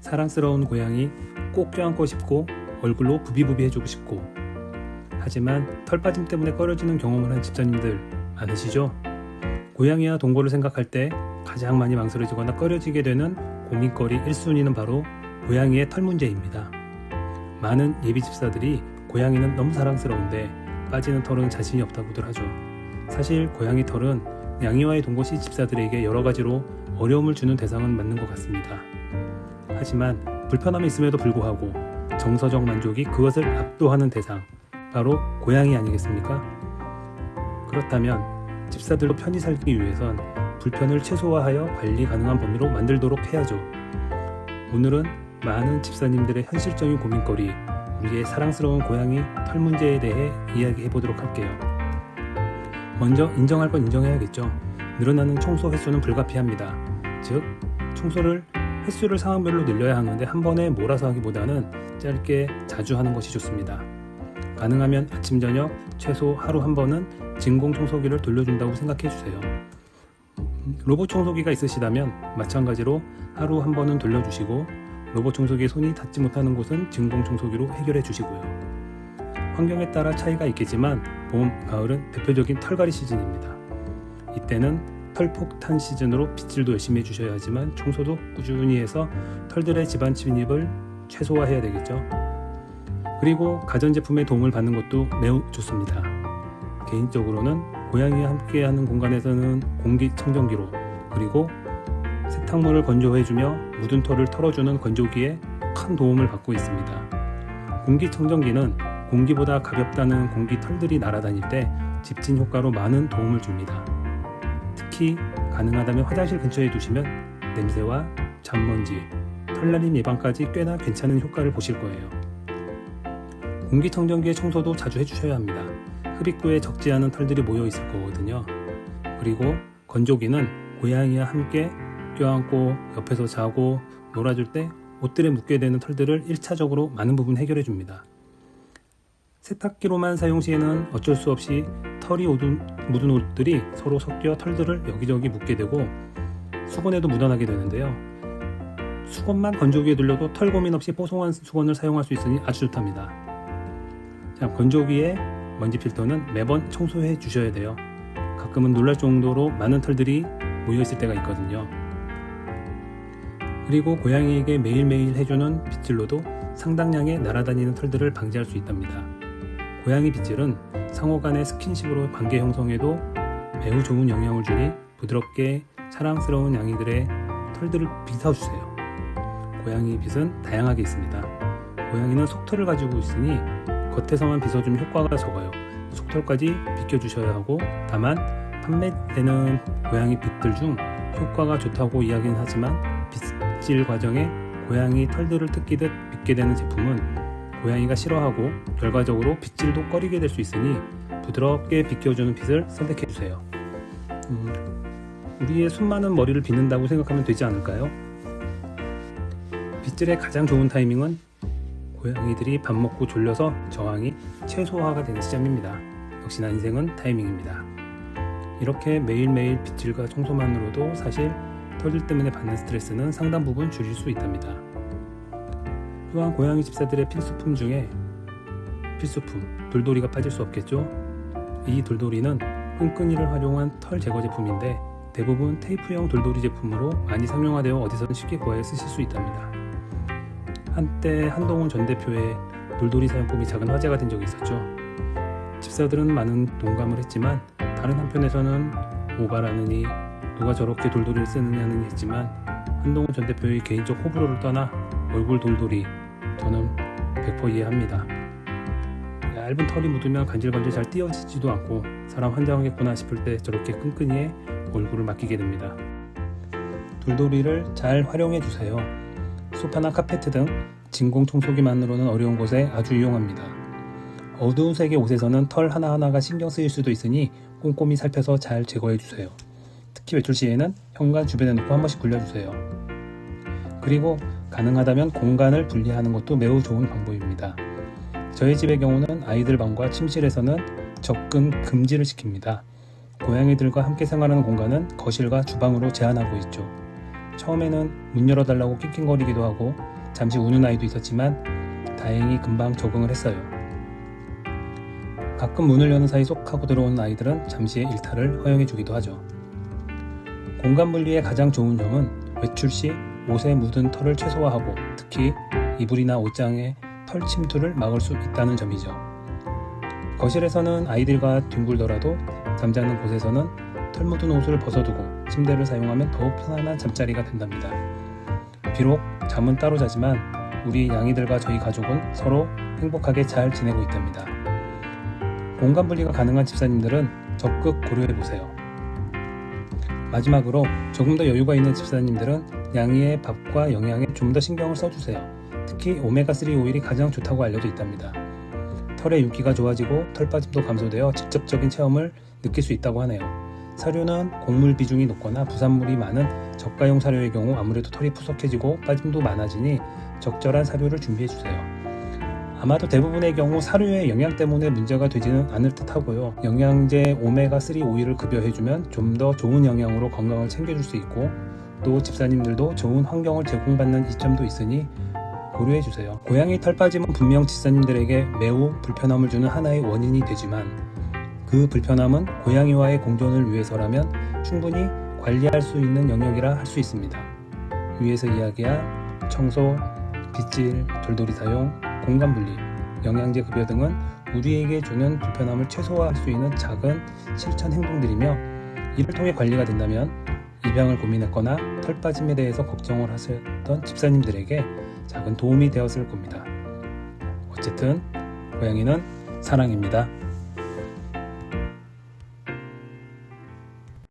사랑스러운 고양이 꼭 껴안고 싶고 얼굴로 부비부비 해주고 싶고 하지만 털 빠짐 때문에 꺼려지는 경험을 한 집사님들 많으시죠? 고양이와 동거를 생각할 때 가장 많이 망설여지거나 꺼려지게 되는 고민거리 1순위는 바로 고양이의 털 문제입니다. 많은 예비 집사들이 고양이는 너무 사랑스러운데 빠지는 털은 자신이 없다고들 하죠. 사실 고양이 털은 양이와의 동거 시 집사들에게 여러 가지로 어려움을 주는 대상은 맞는 것 같습니다. 하지만 불편함이 있음에도 불구하고 정서적 만족이 그것을 압도하는 대상, 바로 고양이 아니겠습니까? 그렇다면 집사들도 편히 살기 위해선 불편을 최소화하여 관리 가능한 범위로 만들도록 해야죠. 오늘은 많은 집사님들의 현실적인 고민거리, 우리의 사랑스러운 고양이 털 문제에 대해 이야기해 보도록 할게요. 먼저 인정할 건 인정해야겠죠. 늘어나는 청소 횟수는 불가피합니다. 즉, 청소를 횟수를 상황별로 늘려야 하는데 한 번에 몰아서 하기보다는 짧게 자주 하는 것이 좋습니다. 가능하면 아침 저녁 최소 하루 한 번은 진공 청소기를 돌려준다고 생각해 주세요. 로봇 청소기가 있으시다면 마찬가지로 하루 한 번은 돌려주시고 로봇 청소기에 손이 닿지 못하는 곳은 진공 청소기로 해결해 주시고요. 환경에 따라 차이가 있겠지만 봄, 가을은 대표적인 털갈이 시즌입니다. 이때는 털폭탄 시즌으로 빗질도 열심히 해주셔야 하지만 청소도 꾸준히 해서 털들의 집안 침입을 최소화해야 되겠죠. 그리고 가전제품의 도움을 받는 것도 매우 좋습니다. 개인적으로는 고양이와 함께하는 공간에서는 공기청정기로 그리고 세탁물을 건조해주며 묻은 털을 털어주는 건조기에 큰 도움을 받고 있습니다. 공기청정기는 공기보다 가볍다는 공기 털들이 날아다닐 때 집진 효과로 많은 도움을 줍니다. 특히 가능하다면 화장실 근처에 두시면 냄새와 잔먼지, 털날림 예방까지 꽤나 괜찮은 효과를 보실 거예요. 공기청정기의 청소도 자주 해주셔야 합니다. 흡입구에 적지 않은 털들이 모여 있을 거거든요. 그리고 건조기는 고양이와 함께 껴안고 옆에서 자고 놀아줄 때 옷들에 묻게 되는 털들을 1차적으로 많은 부분 해결해 줍니다. 세탁기로만 사용 시에는 어쩔 수 없이 털이 묻은 옷들이 서로 섞여 털들을 여기저기 묻게 되고 수건에도 묻어나게 되는데요. 수건만 건조기에 돌려도 털 고민 없이 뽀송한 수건을 사용할 수 있으니 아주 좋답니다. 자, 건조기에 먼지 필터는 매번 청소해 주셔야 돼요. 가끔은 놀랄 정도로 많은 털들이 모여 있을 때가 있거든요. 그리고 고양이에게 매일매일 해주는 빗질로도 상당량의 날아다니는 털들을 방지할 수 있답니다. 고양이 빗질은 상호 간의 스킨십으로 관계 형성에도 매우 좋은 영향을 주니 부드럽게 사랑스러운 양이들의 털들을 빗어주세요. 고양이 빗은 다양하게 있습니다. 고양이는 속털을 가지고 있으니 겉에서만 빗어주면 효과가 적어요. 속털까지 비껴주셔야 하고 다만 판매되는 고양이 빗들 중 효과가 좋다고 이야기는 하지만 빗질 과정에 고양이 털들을 뜯기듯 빗게 되는 제품은 고양이가 싫어하고 결과적으로 빗질도 꺼리게 될 수 있으니 부드럽게 빗겨주는 빗을 선택해 주세요. 음, 우리의 숨 많은 머리를 빗는다고 생각하면 되지 않을까요? 빗질의 가장 좋은 타이밍은 고양이들이 밥 먹고 졸려서 저항이 최소화가 되는 시점입니다. 역시나 인생은 타이밍입니다. 이렇게 매일매일 빗질과 청소만으로도 사실 털들 때문에 받는 스트레스는 상당 부분 줄일 수 있답니다. 또한 고양이 집사들의 필수품 중에 필수품 돌돌이가 빠질 수 없겠죠. 이 돌돌이는 끈끈이를 활용한 털 제거 제품인데 대부분 테이프형 돌돌이 제품으로 많이 상용화되어 어디서든 쉽게 구하여 쓰실 수 있답니다. 한때 한동훈 전 대표의 돌돌이 사용법이 작은 화제가 된 적이 있었죠. 집사들은 많은 동감을 했지만 다른 한편에서는 오바라느니 누가 저렇게 돌돌이를 쓰느냐는 했지만 한동훈 전 대표의 개인적 호불호를 떠나 얼굴 돌돌이 저는 100% 이해합니다. 얇은 털이 묻으면 간질간질 잘 띄어지지도 않고 사람 환장하겠구나 싶을 때 저렇게 끈끈이에 얼굴을 맡기게 됩니다. 돌돌이를 잘 활용해 주세요. 소파나 카페트 등 진공 청소기만으로는 어려운 곳에 아주 유용합니다. 어두운 색의 옷에서는 털 하나하나가 신경 쓰일 수도 있으니 꼼꼼히 살펴서 잘 제거해 주세요. 특히 외출 시에는 현관 주변에 놓고 한 번씩 굴려주세요. 그리고 가능하다면 공간을 분리하는 것도 매우 좋은 방법입니다. 저희 집의 경우는 아이들 방과 침실에서는 접근 금지를 시킵니다. 고양이들과 함께 생활하는 공간은 거실과 주방으로 제한하고 있죠. 처음에는 문 열어달라고 낑낑거리기도 하고 잠시 우는 아이도 있었지만 다행히 금방 적응을 했어요. 가끔 문을 여는 사이 쏙 하고 들어온 아이들은 잠시의 일탈을 허용해주기도 하죠. 공간 분리의 가장 좋은 점은 외출 시 옷에 묻은 털을 최소화하고 특히 이불이나 옷장의 털 침투를 막을 수 있다는 점이죠. 거실에서는 아이들과 뒹굴더라도 잠자는 곳에서는 털 묻은 옷을 벗어두고 침대를 사용하면 더욱 편안한 잠자리가 된답니다. 비록 잠은 따로 자지만 우리 양이들과 저희 가족은 서로 행복하게 잘 지내고 있답니다. 공간 분리가 가능한 집사님들은 적극 고려해 보세요. 마지막으로 조금 더 여유가 있는 집사님들은 양이의 밥과 영양에 좀 더 신경을 써주세요. 특히 오메가3 오일이 가장 좋다고 알려져 있답니다. 털의 윤기가 좋아지고 털 빠짐도 감소되어 직접적인 체험을 느낄 수 있다고 하네요. 사료는 곡물 비중이 높거나 부산물이 많은 저가용 사료의 경우 아무래도 털이 푸석해지고 빠짐도 많아지니 적절한 사료를 준비해 주세요. 아마도 대부분의 경우 사료의 영양 때문에 문제가 되지는 않을 듯 하고요. 영양제 오메가3 오일을 급여해주면 좀 더 좋은 영양으로 건강을 챙겨줄 수 있고 또 집사님들도 좋은 환경을 제공받는 이점도 있으니 고려해 주세요. 고양이 털 빠짐은 분명 집사님들에게 매우 불편함을 주는 하나의 원인이 되지만 그 불편함은 고양이와의 공존을 위해서라면 충분히 관리할 수 있는 영역이라 할 수 있습니다. 위에서 이야기한 청소, 빗질, 돌돌이 사용, 공간 분리, 영양제 급여 등은 우리에게 주는 불편함을 최소화할 수 있는 작은 실천 행동들이며 이를 통해 관리가 된다면 입양을 고민했거나 털 빠짐에 대해서 걱정을 하셨던 집사님들에게 작은 도움이 되었을 겁니다. 어쨌든 고양이는 사랑입니다.